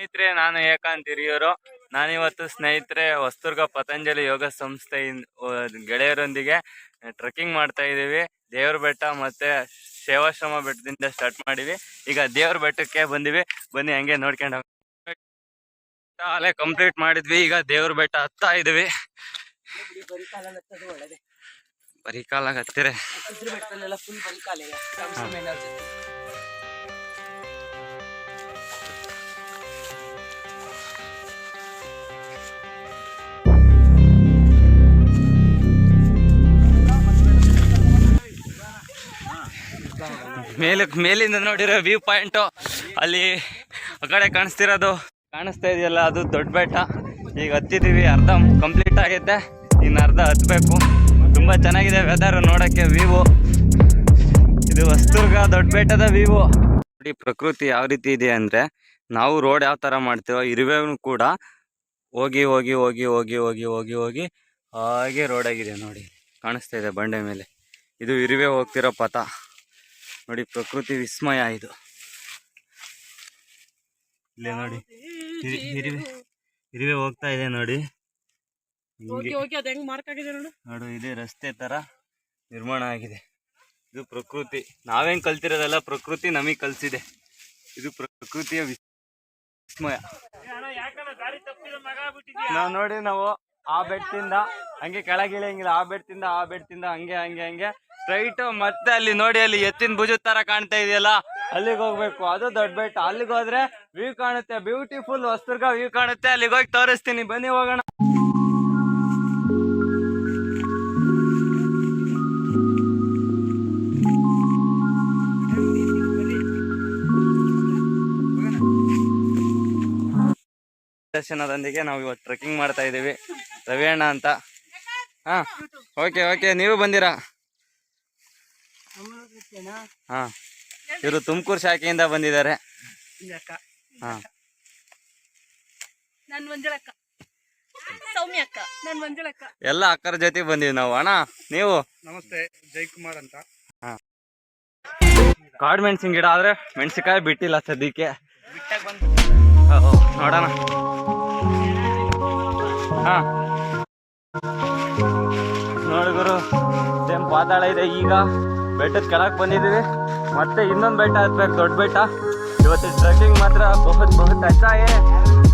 ಸ್ನೇಹಿತರೆ ನಾನು ಏಕಾಂತ್ ಹಿರಿಯೂರು. ನಾನಿವತ್ತು ಸ್ನೇಹಿತರೆ ಹೊಸದುರ್ಗ ಪತಂಜಲಿ ಯೋಗ ಸಂಸ್ಥೆಯಿಂದ ಗೆಳೆಯರೊಂದಿಗೆ ಟ್ರೆಕ್ಕಿಂಗ್ ಮಾಡ್ತಾ ಇದ್ದೀವಿ. ದೇವ್ರ ಬೆಟ್ಟ ಮತ್ತೆ ಸೇವಾಶ್ರಮ ಬೆಟ್ಟದಿಂದ ಸ್ಟಾರ್ಟ್ ಮಾಡಿವಿ. ಈಗ ದೇವ್ರ ಬೆಟ್ಟಕ್ಕೆ ಬಂದಿವಿ. ಬನ್ನಿ ಹಂಗೆ ನೋಡ್ಕೊಂಡು ಅಲ್ಲೇ ಕಂಪ್ಲೀಟ್ ಮಾಡಿದ್ವಿ. ಈಗ ದೇವ್ರ ಬೆಟ್ಟ ಹತ್ತಾ ಇದೀವಿ ಬರೀ ಕಾಲಾಗ ಹತ್ತಿರ ಮೇಲೆ ಮೇಲಿಂದ ನೋಡಿರೋ ವ್ಯೂ ಪಾಯಿಂಟು, ಅಲ್ಲಿ ಆ ಕಡೆ ಕಾಣಿಸ್ತಿರೋದು, ಕಾಣಿಸ್ತಾ ಇದೆಯಲ್ಲ, ಅದು ದೊಡ್ಡ ಬೆಟ್ಟ. ಈಗ ಹತ್ತಿದೀವಿ ಅರ್ಧ ಕಂಪ್ಲೀಟ್ ಆಗೈತೆ ಇನ್ನು ಅರ್ಧ ಹತ್ತಬೇಕು ತುಂಬ ಚೆನ್ನಾಗಿದೆ ವೆದರ್ ನೋಡೋಕ್ಕೆ ವ್ಯೂ ಇದು ಹೊಸದುರ್ಗ, ದೊಡ್ಡ ಬೆಟ್ಟದ ವ್ಯೂ ನೋಡಿ, ಪ್ರಕೃತಿ ಯಾವ ರೀತಿ ಇದೆ ಅಂದರೆ, ನಾವು ರೋಡ್ ಯಾವ ಥರ ಮಾಡ್ತೀವೋ, ಇರುವೆನೂ ಕೂಡ ಹೋಗಿ ಹೋಗಿ ಹೋಗಿ ಹೋಗಿ ಹೋಗಿ ಹೋಗಿ ಹೋಗಿ ಹಾಗೆ ರೋಡ್ ಆಗಿದೆ ನೋಡಿ. ಕಾಣಿಸ್ತಾ ಇದೆ ಬಂಡೆ ಮೇಲೆ. ಇದು ಇರುವೆ ಹೋಗ್ತಿರೋ ಪಥ. ನೋಡಿ ಪ್ರಕೃತಿ ವಿಸ್ಮಯ ಇದು. ಇಲ್ಲೇ ನೋಡಿ ಹಿರಿವೆ ಹಿರಿವೆ ಇರುವೆ ಹೋಗ್ತಾ ಇದೆ ನೋಡು. ನೋಡು ಇದೇ ರಸ್ತೆ ತರ ನಿರ್ಮಾಣ ಆಗಿದೆ. ಇದು ಪ್ರಕೃತಿ. ನಾವೇನ್ ಕಲ್ತಿರೋದಲ್ಲ ಪ್ರಕೃತಿ ನಮಗ್ ಕಲ್ಸಿದೆ. ಇದು ಪ್ರಕೃತಿಯ ವಿಸ್ಮಯ. ನಾವ್ ನೋಡಿ ನಾವು ಆ ಬೆಟ್ಟದಿಂದ ಹಂಗೆ ಕೆಳಗಿಳಿಯಂಗಿಲ್ಲ. ಆ ಬೆಟ್ಟದಿಂದ ಆ ಬೆಟ್ಟದಿಂದ ಹಂಗೆ ಹಂಗೆ ಹಂಗೆ. ಸ್ಟ್ರೈಟ್ ಮತ್ತೆ ಅಲ್ಲಿ ನೋಡಿ ಅಲ್ಲಿ ಎತ್ತಿನ ಭುಜದ ತರ ಕಾಣ್ತಾ ಇದೆಯಲ್ಲ? ಅಲ್ಲಿಗೆ ಹೋಗ್ಬೇಕು. ಅದು ದೊಡ್ಡ ಬೆಟ್ಟ. ಅಲ್ಲಿಗೆ ಹೋದ್ರೆ ವ್ಯೂ ಕಾಣುತ್ತೆ. ಬ್ಯೂಟಿಫುಲ್ ಹೊಸದುರ್ಗ ವ್ಯೂ ಕಾಣುತ್ತೆ. ಅಲ್ಲಿಗೆ ಹೋಗಿ ತೋರಿಸ್ತೀನಿ. ಬನ್ನಿ ಹೋಗೋಣ. ದರ್ಶನದೊಂದಿಗೆ ನಾವು ಇವತ್ತು ಟ್ರೆಕ್ಕಿಂಗ್ ಮಾಡ್ತಾ ಇದ್ದೀವಿ ರವಿ ಅಣ್ಣ ಅಂತ. ಹಾ ಓಕೆ ಓಕೆ ನೀವು ಬಂದಿರಾ? ಹಾ. ಇವರು ತುಮಕೂರು ಶಾಖೆಯಿಂದ ಬಂದಿದ್ದಾರೆ. ಅಕ್ಕ ಹಾ. ನನ್ ಮಂಜಳಕ್ಕ. ಸೌಮ್ಯ ಅಕ್ಕ ನನ್ ಮಂಜಳಕ್ಕ. ಎಲ್ಲ ಅಕ್ಕರ ಜೊತೆ ಬಂದಿವಿ ನಾವು ಅಣ್ಣ. ನೀವು? ನಮಸ್ತೆ ಜಯಕುಮಾರ್ ಅಂತ. ಕಾಡು ಮೆಣಸಿನ ಗಿಡ ಆದ್ರೆ ಮೆಣಸಿನಕಾಯಿ ಬಿಟ್ಟಿಲ್ಲ ಸದ್ಯಕ್ಕೆ. ನೋಡೋಣ. ಹಾ. ನೋಡಿದ್ರು ಸೇಮ್ ಪಾತಾಳ ಇದೆ ಈಗ. ಬೆಟ್ಟದ ಕೆಳಗೆ ಬಂದಿದ್ದೀವಿ. ಮತ್ತೆ ಇನ್ನೊಂದು ಬೆಟ್ಟ ಹತ್ಬೇಕು, ದೊಡ್ಡ ಬೆಟ್ಟ. ಇವತ್ತು ಟ್ರೆಕ್ಕಿಂಗ್ ಮಾತ್ರ ಬಹುತ್ ಬಹುತ್ ಹೆಚ್ಚಾಗಿ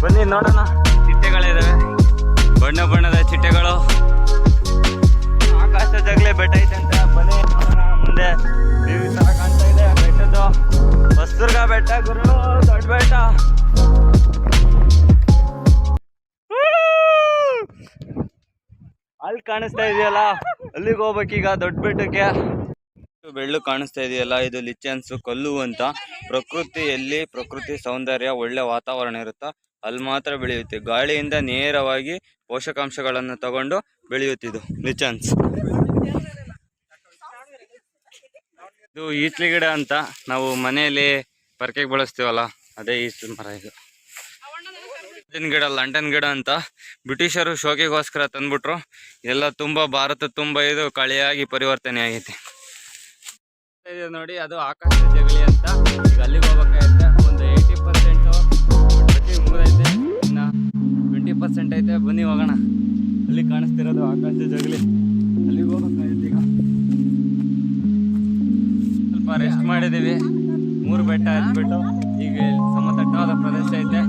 ಬನ್ನಿ ನೋಡೋಣ. ಚಿಟ್ಟೆಗಳಿದ್ದಾವೆ ಬಣ್ಣ ಬಣ್ಣದ ಚಿಟ್ಟೆಗಳು. ಆಕಾಶ ಜಗಲೆ ಬೆಟ್ಟ ಐತೆ ಅಂತ ಬನ್ನಿ ಮುಂದೆ. ದೇವಿ ಥರ ಕಾಣ್ತಾ ಇದೆ ಬೆಟ್ಟದ್ದು. ಹೊಸದುರ್ಗ ಬೆಟ್ಟ ಗುರು ದೊಡ್ಡ ಬೆಟ್ಟ. ಅಲ್ಲಿ ಕಾಣಿಸ್ತಾ ಇದೆಯಲ್ಲ, ಅಲ್ಲಿಗೆ ಹೋಗ್ಬೇಕೀಗ ದೊಡ್ಡ ಬೆಟ್ಟಕ್ಕೆ. ಬೆಳ್ಳು ಕಾಣಿಸ್ತಾ ಇದೆಯಲ್ಲ, ಇದು ಲಿಚೆನ್ಸ್ ಕಲ್ಲು ಅಂತ. ಪ್ರಕೃತಿಯಲ್ಲಿ ಪ್ರಕೃತಿ ಸೌಂದರ್ಯ, ಒಳ್ಳೆ ವಾತಾವರಣ ಇರುತ್ತಾ, ಅಲ್ಲಿ ಮಾತ್ರ ಬೆಳೆಯುತ್ತೆ. ಗಾಳಿಯಿಂದ ನೇರವಾಗಿ ಪೋಷಕಾಂಶಗಳನ್ನು ತಗೊಂಡು ಬೆಳೆಯುತ್ತಿದ್ದು ಲಿಚನ್ಸ್ ಇದು ಈಚಲಿ ಗಿಡ ಅಂತ ನಾವು ಮನೆಯಲ್ಲಿ ಪರ್ಕೆಗೆ ಬಳಸ್ತೀವಲ್ಲ, ಅದೇ ಈಸ್ಲಿ ಮರ ಇದು. ಲಂಟನ್ ಗಿಡ, ಲಂಡನ್ ಗಿಡ ಅಂತ ಬ್ರಿಟಿಷರು ಶೋಕಿಗೋಸ್ಕರ ತಂದ್ಬಿಟ್ರು. ಎಲ್ಲ ತುಂಬ, ಭಾರತ ತುಂಬ ಇದು ಕಳೆಯಾಗಿ ಪರಿವರ್ತನೆ ಆಗೈತೆ ಇದು ನೋಡಿ, ಅದು ಆಕಾಶ ಜಗಲಿ ಅಂತ. ಈಗ ಅಲ್ಲಿಗೆ ಹೋಗ್ಬೇಕಾಗೈತೆ ಒಂದು ಏಯ್ಟಿ ಪರ್ಸೆಂಟು ಮುಗಿದೈತೆ ಇನ್ನು ಟ್ವೆಂಟಿ ಪರ್ಸೆಂಟ್ ಐತೆ. ಬನ್ನಿ ಹೋಗೋಣ. ಅಲ್ಲಿ ಕಾಣಿಸ್ತಿರೋದು ಆಕಾಶ ಜಗಲಿ. ಅಲ್ಲಿಗೆ ಹೋಗ್ಬೇಕಾಗೈತೆ ಈಗ. ಸ್ವಲ್ಪ ರೆಸ್ಟ್ ಮಾಡಿದ್ದೀವಿ. ಮೂರು ಬೆಟ್ಟ ಹತ್ಬಿಟ್ಟು. ಈಗ ಸಮತಟ್ಟವಾದ ಪ್ರದೇಶ ಐತೆ.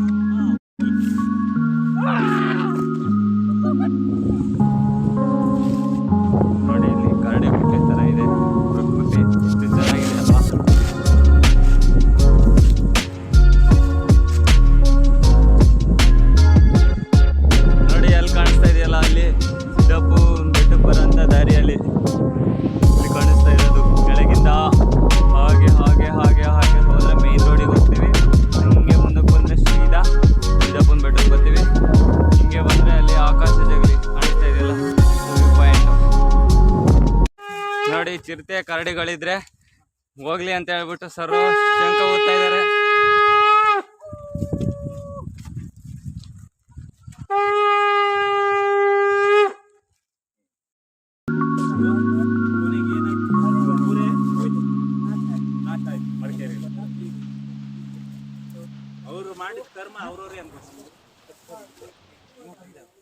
ಕರಡಿಗಳಿದ್ರೆ ಹೋಗ್ಲಿ ಅಂತ ಹೇಳ್ಬಿಟ್ಟು ಸರ್ ಶಂಕ ಓದ್ತಾ ಇದ್ದಾರೆ.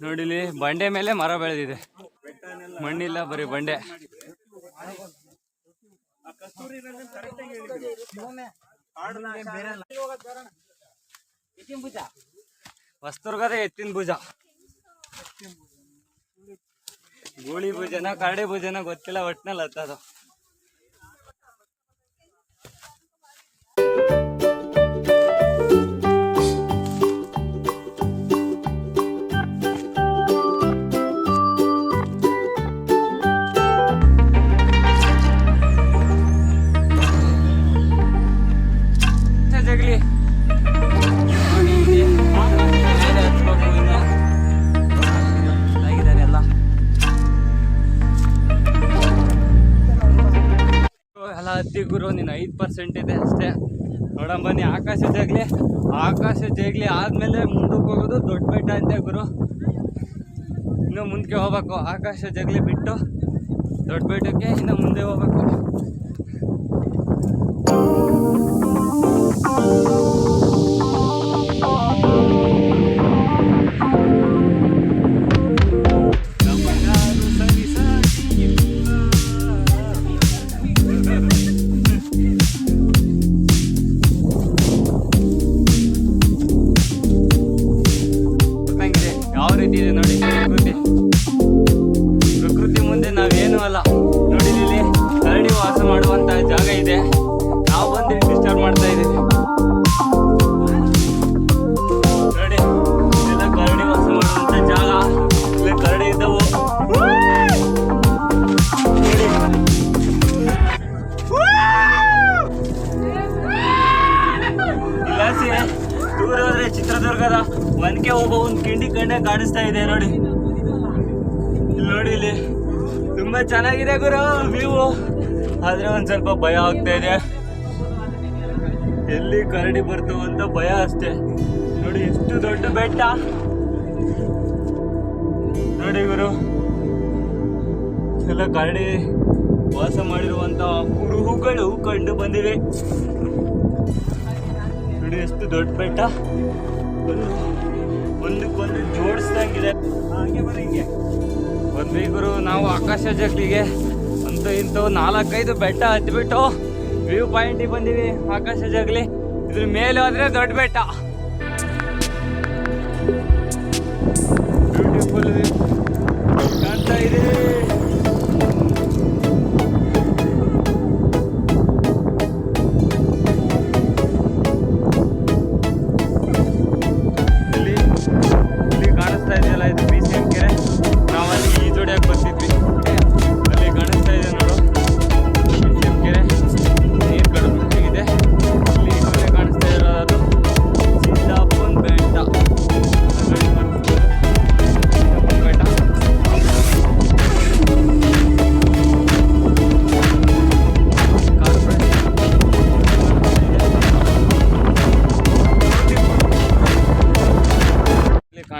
ನೋಡಿಲಿ ಬಂಡೆ ಮೇಲೆ ಮರ ಬೆಳೆದಿದೆ. ಮಣ್ಣಿಲ್ಲ ಬರೀ ಬಂಡೆ. ವಸ್ತುರ್ಗದ ಎತ್ತಿನ ಭುಜ. ಗೂಳಿ ಭುಜನ ಕರಡಿ ಭುಜನ ಗೊತ್ತಿಲ್ಲ ಒಟ್ನಲ್ಲಿ ಹತ್ತದು. ಐದು ಪರ್ಸೆಂಟ್ ಇದೆ ಅಷ್ಟೇ. ನೋಡೋಣ ಬನ್ನಿ, ಆಕಾಶ ಜಗ್ಲಿ ಆಕಾಶ ಜಗ್ಲಿ ಆದ್ಮೇಲೆ ಮುಂದಕ್ಕೆ ಹೋಗೋದು ದೊಡ್ಡ ಬೆಟ್ಟ ಅಂತೆ ಗುರು. ಇನ್ನು ಮುಂದಕ್ಕೆ ಹೋಗ್ಬೇಕು, ಆಕಾಶ ಜಗ್ಲಿ ಬಿಟ್ಟು ದೊಡ್ಡ ಬೆಟ್ಟಕ್ಕೆ ಇನ್ನು ಮುಂದೆ ಹೋಗ್ಬೇಕು. ಕಾಣಿಸ್ತಾ ಇದೆ ನೋಡಿ. ಇಲ್ಲಿ ನೋಡಿ ಇಲ್ಲಿ. ತುಂಬಾ ಚೆನ್ನಾಗಿದೆ ಗುರು ವ್ಯೂ ಆದ್ರೆ ಒಂದ್ ಸ್ವಲ್ಪ ಭಯ ಆಗ್ತಾ ಇದೆ. ಎಲ್ಲಿ ಕರಡಿ ಬರ್ತವ ಅಂತ ಭಯ ಅಷ್ಟೇ. ನೋಡಿ ಎಷ್ಟು ದೊಡ್ಡ ಬೆಟ್ಟ. ನೋಡಿ ಗುರು. ಎಲ್ಲ ಕರಡಿ ವಾಸ ಮಾಡಿರುವಂತ ಕುರುಹುಗಳು ಕಂಡು ಬಂದಿವೆ. ನೋಡಿ ಎಷ್ಟು ದೊಡ್ಡ ಬೆಟ್ಟ. ಒಂದಕ್ಕೊಂದು ಜೋಡಿಸ್ದಂಗಿದೆ. ಹಾಗೆ ಬರ ಹಿಂಗೆ. ಗುರು, ನಾವು ಆಕಾಶ ಜಗ್ಲಿಗೆ ಅಂತ ಇಂಥವು ನಾಲ್ಕೈದು ಬೆಟ್ಟ ಹತ್ಬಿಟ್ಟು ವ್ಯೂ ಪಾಯಿಂಟಿಗೆ ಬಂದೀವಿ ಆಕಾಶ ಜಗ್ಲಿ. ಇದ್ರ ಮೇಲೆ ಹೋದ್ರೆ ದೊಡ್ಡ ಬೆಟ್ಟ. ಬ್ಯೂಟಿಫುಲ್ ಕಾಣ್ತಾ ಇದೆ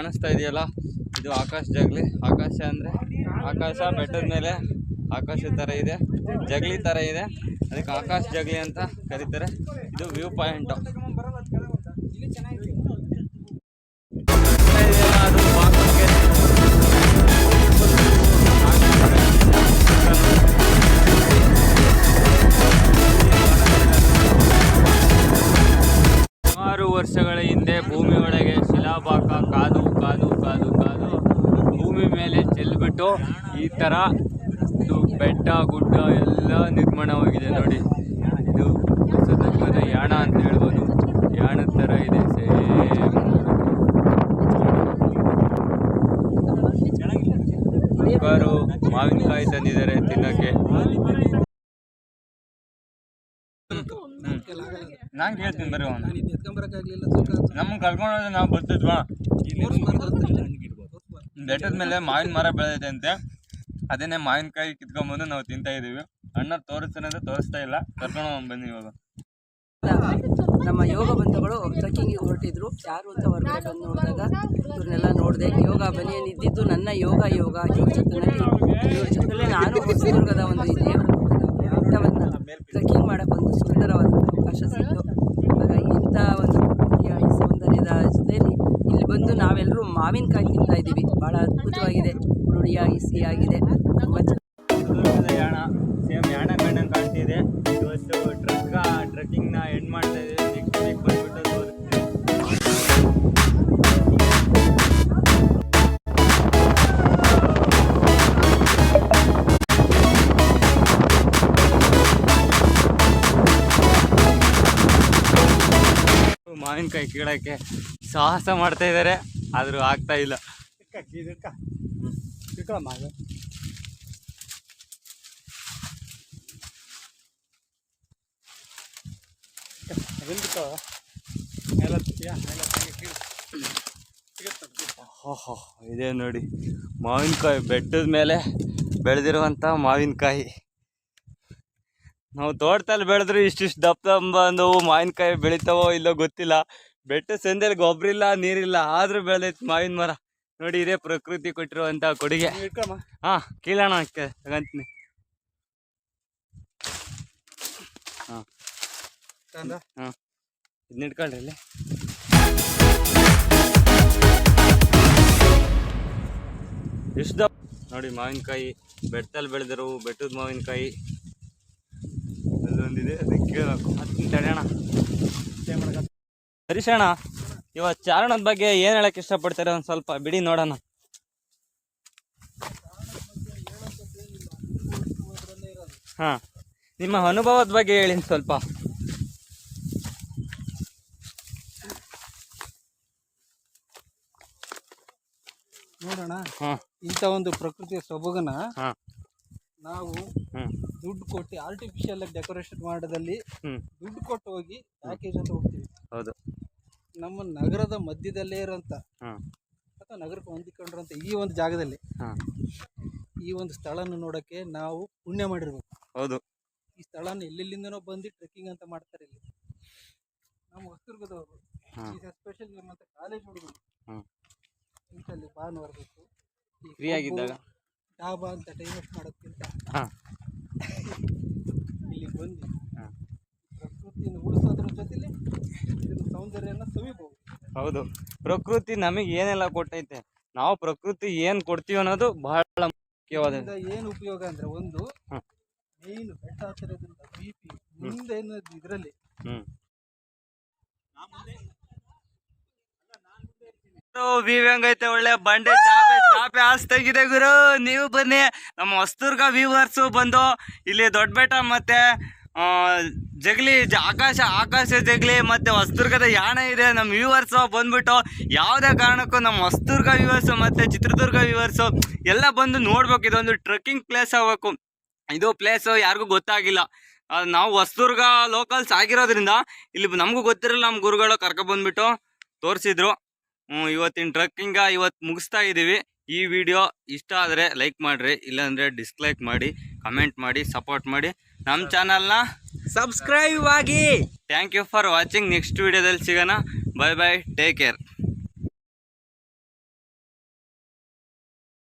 ಕಾಣಿಸ್ತಾ ಇದೆಯಲ್ಲ? ಇದು ಆಕಾಶ ಜಗಲಿ. ಆಕಾಶ ಅಂದ್ರೆ ಆಕಾಶ ಬೆಟ್ಟದ ಮೇಲೆ ಆಕಾಶ ತರ ಇದೆ, ಜಗಲಿ ತರ ಇದೆ. ಅದಕ್ಕೆ ಆಕಾಶ ಜಗಲಿ ಅಂತ ಕರೀತಾರೆ. ಇದು ವ್ಯೂ ಪಾಯಿಂಟ್. ವರ್ಷಗಳ ಚೆಲ್ಬಿಟ್ಟು ಈ ಥರ ಇದು ಬೆಟ್ಟ ಗುಡ್ಡ ಎಲ್ಲ ನಿರ್ಮಾಣವಾಗಿದೆ ನೋಡಿ. ಇದು ಹೊಸತತ್ವದ ಯಾಣ ಅಂತ ಹೇಳ್ಬೋದು. ಯಾಣದ ಥರ ಇದೆ ಸೇಮ್. ಮಾವಿನಕಾಯಿ ತಂದಿದ್ದಾರೆ ತಿನ್ನಕ್ಕೆ. ನಾನು ಕೇಳ್ತೀನಿ ಬರೀ ಅವನು ನಮ್ಮನ್ನ ಕರ್ಕೊಂಡು ಹೋದ್ರೆ ನಾವು ಬರ್ತಿದ್ವಾ? ಬೆಟ್ಟದ ಮೇಲೆ ಮಾವಿನ ಮರ ಬೆಳೆದಿದೆ ಅಂತೆ. ಅದನ್ನೇ ಮಾವಿನಕಾಯಿ ಕಿತ್ಕೊಂಡ್ಬಂದು ನಾವು ತಿಂತಾ ಇದೀವಿ. ಅಣ್ಣ ತೋರಿಸ್ತಾನೆ ಅಂತ ತೋರಿಸ್ತಾ ಇಲ್ಲ. ಕರ್ಕೊಂಡು ಬನ್ನಿ ಇವಾಗ. ನಮ್ಮ ಯೋಗ ಬಂಧುಗಳು ಟ್ರೆಕ್ಕಿಂಗಿಗೆ ಹೊರಟಿದ್ರು. ಯಾರು ಅಂತ ಹೊರಗಡೆ ಬಂದು ನೋಡಿದಾಗ ಇವ್ರನ್ನೆಲ್ಲ ನೋಡಿದೆ, ಯೋಗ ಬನಿಯನ್ ಇದ್ದಿದ್ದು ನನ್ನ ಯೋಗ ಯೋಗ, ಇವ್ರ ಇವ್ರ ನಾನು ಹೊಸದುರ್ಗದ ಒಂದು ಇದೆ ಬೆಟ್ಟವನ್ನು ಟ್ರೆಕ್ಕಿಂಗ್ ಮಾಡೋಕ್ಕೊಂದು ಸುಂದರವಾದ ಅವಕಾಶ ಹಾಗಾಗಿ ಇಂಥ ಒಂದು ರೀತಿಯ ಈ ನಾವೆಲ್ಲರೂ ಮಾವಿನಕಾಯಿ ತಿಂತಾ ಇದ್ದೀವಿ. ಭಾಳ ಅದ್ಭುತವಾಗಿದೆ. ಹುಳಿಯಾಗಿ ಸಿಹಿಯಾಗಿದೆ ಕಾಣ್ತಿದೆ ಮಾವಿನಕಾಯಿ ಕೀಳಕ್ಕೆ ಸಾಹಸ ಮಾಡ್ತಾ ಇದ್ದಾರೆ ಆದರೂ ಆಗ್ತಾ ಇಲ್ಲ. ಓಹೋ ಇದೆ ನೋಡಿ. ಮಾವಿನಕಾಯಿ ಬೆಟ್ಟದ ಮೇಲೆ ಬೆಳೆದಿರುವಂಥ ಮಾವಿನಕಾಯಿ. ನಾವು ತೋಟದಲ್ಲಿ ಬೆಳೆದ್ರೆ ಇಷ್ಟಿಷ್ಟು ದಪ್ಪ ದಪ್ಪ ಬಂದವು ಮಾವಿನಕಾಯಿ ಬೆಳಿತಾವೋ ಇಲ್ಲೋ ಗೊತ್ತಿಲ್ಲ. ಬೆಟ್ಟ ಸಂದಲ್ಲಿ ಗೊಬ್ಬರ ಇಲ್ಲ ನೀರಿಲ್ಲ ಆದ್ರೂ ಬೆಳೆದೈತ್ ಮಾವಿನ ಮರ. ನೋಡಿ ಇದೇ ಪ್ರಕೃತಿ ಕೊಟ್ಟಿರುವಂತ ಕೊಡುಗೆ. ಹಾ ಕೀಳೋಣ ತಗಂತೀನಿ. ಹಾ. ಹಾ. ಇಟ್ಕೊಳ್ರಿ ಇಲ್ಲಿ. ಎಷ್ಟು ದಪ್ಪ. ನೋಡಿ ಮಾವಿನಕಾಯಿ ಬೆಟ್ಟದಲ್ಲಿ ಬೆಳೆದಿರೋ ಬೆಟ್ಟದ ಮಾವಿನಕಾಯಿ. ಅಲ್ಲೊಂದಿದೆ ಅದಕ್ಕೆ ಕೇಳಬೇಕು ಹತ್ತು ತಡೆಯೋಣ ಹರೀಶ್ ಅಣ್ಣ ಇವತ್ತು ಚಾರಣದ ಬಗ್ಗೆ ಏನು ಹೇಳಕ್ಕೆ ಇಷ್ಟಪಡ್ತಾರೆ ಒಂದು ಸ್ವಲ್ಪ ಬಿಡಿ ನೋಡೋಣ. ಹಾಂ ನಿಮ್ಮ ಅನುಭವದ ಬಗ್ಗೆ ಹೇಳಿ ಸ್ವಲ್ಪ. ನೋಡೋಣ ಇಂತ ಇಂಥ ಒಂದು ಪ್ರಕೃತಿಯ ಸೊಬಗನ ನಾವು ದುಡ್ಡು ಕೊಟ್ಟು ಆರ್ಟಿಫಿಷಿಯಲ್ ಡೆಕೋರೇಷನ್ ಮಾಡೋದಲ್ಲಿ ದುಡ್ಡು ಕೊಟ್ಟು ಹೋಗಿ ಪ್ಯಾಕೇಜ್ ಅಂತ ಹೋಗ್ತೀವಿ ಹೌದು. ನಮ್ಮ ನಗರದ ಮಧ್ಯದಲ್ಲೇ ಇರೋಂಥ ಅಥವಾ ನಗರಕ್ಕೆ ಹೊಂದಿಕೊಂಡಿರೋಂಥ ಈ ಒಂದು ಜಾಗದಲ್ಲಿ ಈ ಒಂದು ಸ್ಥಳನ ನೋಡೋಕ್ಕೆ ನಾವು ಪುಣ್ಯ ಮಾಡಿರ್ಬೇಕು. ಹೌದು. ಈ ಸ್ಥಳನ ಎಲ್ಲೆಲ್ಲಿಂದನೋ ಬಂದು ಟ್ರೆಕ್ಕಿಂಗ್ ಅಂತ ಮಾಡ್ತಾರೆ ಇಲ್ಲಿ. ನಮ್ಮ ಹೊಸದುರ್ಗದವರು ಸ್ಪೆಷಲ್ ಮತ್ತೆ ಕಾಲೇಜ್ ಹುಡುಗರು. ಇಂಥಲ್ಲಿ ಭಾನುವಾರ ಬೇಕು. ಈ ಫ್ರೀ ಆಗಿದ್ದಾಗ? ಡಾಬಾ ಅಂತ ಟೈಮ್ ವೇಸ್ಟ್ ಮಾಡೋದ್ಕಿಂತ ಇಲ್ಲಿ ಬಂದು ಪ್ರಕೃತಿಯನ್ನು ಉಳಿಸೋದ್ರ ಜೊತೆಲಿ ಇದರ ಸೌಂದರ್ಯನ ಸವಿಬಹುದು. ಹೌದು. ಪ್ರಕೃತಿ ನಮಗೆ ಏನೆಲ್ಲ ಕೊಟ್ಟೈತೆ? ನಾವು ಪ್ರಕೃತಿ ಏನು ಕೊಡ್ತೀವಿ ಅನ್ನೋದು ಬಹಳ ಮುಖ್ಯವಾದ ಇದರಿಂದ ಏನು ಉಪಯೋಗ ಅಂದ್ರೆ ಒಂದು ಹ್ಮ್. ಮೇನ್ ಬೆಟ್ಟ ಹತ್ತಿರದಿಂದ ಬಿ ಪಿ ಮುಂದೆ ಇದರಲ್ಲಿ ಹ್ಮ್. ವ್ಯೂ ಹೆಂಗೈತೆ ಒಳ್ಳೆ ಬಂಡೆ ಚಾಪೆ ಚಾಪೆ ಆಸ್ತಾಗಿದೆ ಗುರು. ನೀವು ಬನ್ನಿ. ನಮ್ಮ ಹೊಸದುರ್ಗ ವ್ಯೂವರ್ಸು ಬಂದು ಇಲ್ಲಿ ದೊಡ್ಡ ಬೆಟ್ಟ ಮತ್ತೆ ಜಗಲಿ ಆಕಾಶ ಆಕಾಶ ಜಗಲಿ ಮತ್ತೆ ಹೊಸದುರ್ಗದ ಯಾಣ ಇದೆ. ನಮ್ಮ ವ್ಯೂವರ್ಸು ಬಂದ್ಬಿಟ್ಟು ಯಾವುದೇ ಕಾರಣಕ್ಕೂ ನಮ್ಮ ಹೊಸದುರ್ಗ ವ್ಯೂವರ್ಸು ಮತ್ತೆ ಚಿತ್ರದುರ್ಗ ವ್ಯೂವರ್ಸು ಎಲ್ಲ ಬಂದು ನೋಡ್ಬೇಕು. ಇದೊಂದು ಟ್ರೆಕ್ಕಿಂಗ್ ಪ್ಲೇಸ್ ಆಗಬೇಕು. ಇದು ಪ್ಲೇಸು ಯಾರಿಗೂ ಗೊತ್ತಾಗಿಲ್ಲ. ನಾವು ಹೊಸದುರ್ಗ ಲೋಕಲ್ಸ್ ಆಗಿರೋದ್ರಿಂದ ಇಲ್ಲಿ ನಮಗೂ ಗೊತ್ತಿರಲ್ಲ, ನಮ್ಮ ಗುರುಗಳು ಕರ್ಕೊಬಂದ್ಬಿಟ್ಟು ತೋರಿಸಿದ್ರು. ಇವತ್ತಿನ ಟ್ರಕ್ಕಿಂಗ ಇವತ್ತು ಮುಗಿಸ್ತಾ ಇದ್ದೀವಿ ಈ ವಿಡಿಯೋ ಇಷ್ಟ ಆದರೆ ಲೈಕ್ ಮಾಡಿರಿ, ಇಲ್ಲಾಂದರೆ ಡಿಸ್ಲೈಕ್ ಮಾಡಿ. ಕಮೆಂಟ್ ಮಾಡಿ ಸಪೋರ್ಟ್ ಮಾಡಿ ನಮ್ಮ ಚಾನಲ್ನ ಸಬ್ಸ್ಕ್ರೈಬ್ ಆಗಿ. Thank you for watching next ವಿಡಿಯೋದಲ್ಲಿ ಸಿಗೋಣ. Bye bye take care